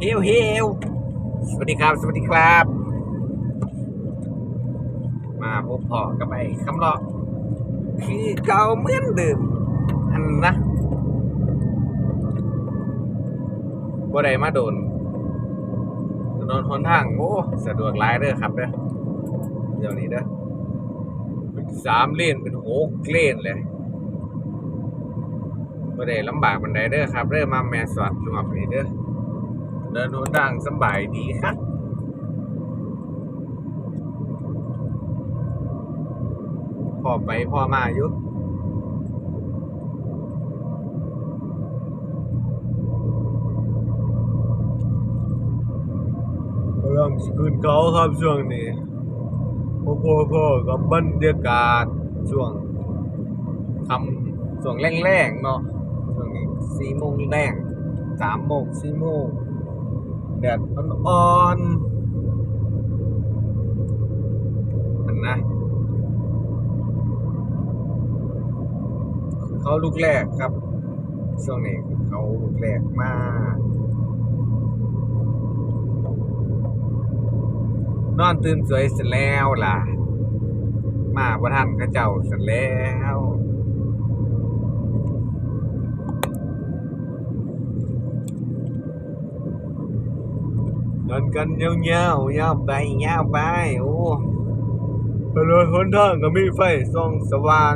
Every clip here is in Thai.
เฮลเฮลสวัสดีครับ สวัสดีครับ มาพบพอกับไอ้คำเลาะคือเก่าเหมือนเดิมอันนะบ่ได้มาโดนถนนหนทาง โอ้สะดวกหลายเด้อครับเด้อเดี๋ยวนี้เด้อเป็นสามเลนเป็นหกเลนเลยบ่ได้ลำบากบันไดเด้อครับเด้อมาแม่สอดรวมนี่เด้อ เดินหนทางสบายดีครับพอไปพอมาอยู่กำลังสิขึ้นเขาครับช่วงนี้พ่อพ่อพ่อกับบรรยากาศช่วงคำช่วงแรงๆเนาะช่วงนี้สี่โมงแรงสามโมงสี่โมง แดดอ่อนๆมันนะ เขาลูกแรกครับ ช่วงนี้เขาลูกแรกมากนอนตื่นสวยเสร็จแล้วล่ะ มาประทันข้าเจ้าเสร็จแล้ว นอนกันยาวๆยาวไปยาวไปโอ้ถนนหนทางก็มีไฟส่องสว่าง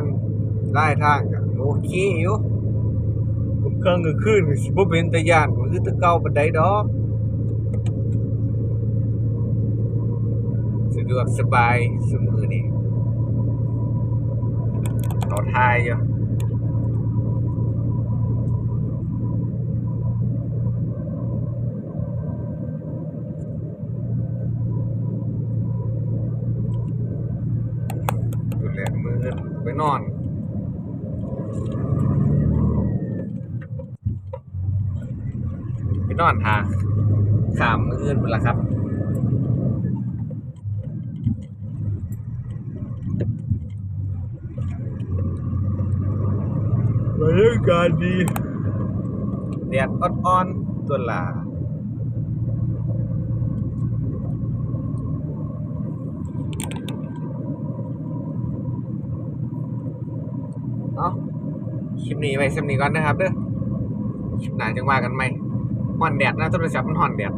ไล่ทางก็โอเคอยู่ผมกลางกลางคืนก็สิบ่เป็นตาย่านก็คือตะเก่าปานใดดอกสะดวกสบายซุมื้อนี้เขาทยอยู่ ไปนอนไปนอนหาขามมืออื่นหมดละครับบรรยากาศดีแดดอ่อนๆตัวลาเอา คลิปนี้ไว้สำนี้ก่อนนะครับเด้อคลิปหนาจังว่ากันไหมห่อนแดดนะโทรศัพท์มันห่อนแดด